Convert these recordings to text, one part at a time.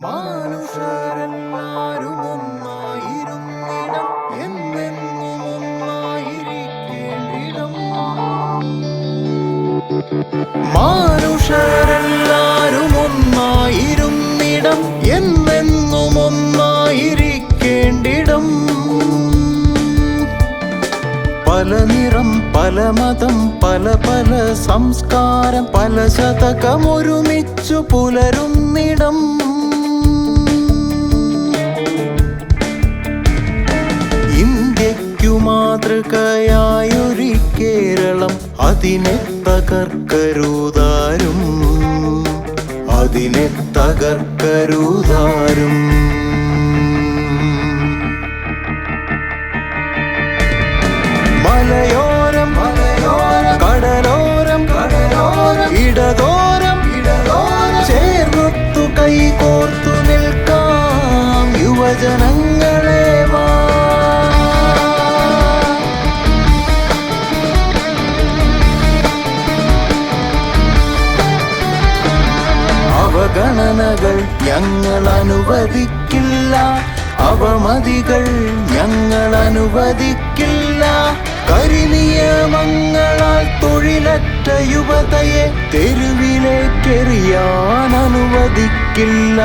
മാനുഷരെല്ലാരും ഒന്നായിരുന്നിടം എന്നെന്നും ഒന്നായിരിക്കേണ്ടിടം ഒന്നായിരുന്നിടം എന്നെന്നും പല നിറം പല മതം പല പല സംസ്കാരം പല ശതകം ഒരുമിച്ചു പുലരുന്നിടം. മാതൃകയായൊരു കേരളം അതിനെ തകർക്കരുതാരും. അതിനെ തകർക്കരുതാരും. മലയോരം ഇടതോരം ഇടതോരം കൈകോർത്തു നിൽക്കാം അവഗണനകൾ ഞങ്ങൾ അനുവദിക്കില്ല അവമതികൾ ഞങ്ങൾ അനുവദിക്കില്ല കരിനിയമങ്ങളാൽ തൊഴിലറ്റ യുവതയെ തെരുവിലേക്കെറിയാൻ അനുവദിക്കില്ല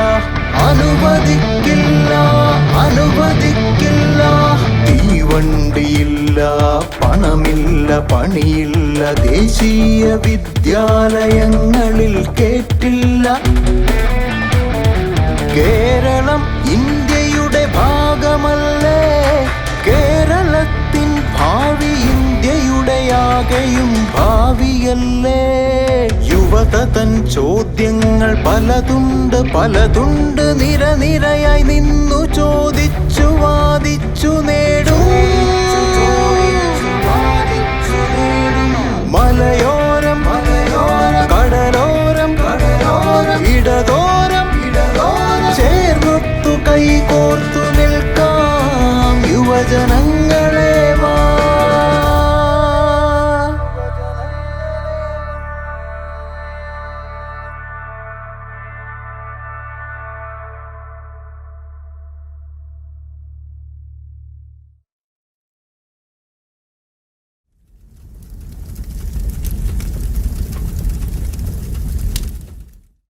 അനുവദിക്കില്ല അനുവദിക്കില്ല. തീവണ്ടിയില്ല പണമില്ല പണിയില്ല. ദേശീയ വിദ്യാലയങ്ങളിൽ ഇന്ത്യയുടെയാകെയും ഭാവിയല്ലേ? യുവത തൻ ചോദ്യങ്ങൾ പലതുണ്ട് പലതുണ്ട്. നിരനിരയായി നിന്നു ചോദിച്ചു വാദിച്ചു നേടും. മലയോരം ഇടതോരം. ചേർന്നൊത്തു കൈകോർത്തു കോർത്തു യുവജനങ്ങളെ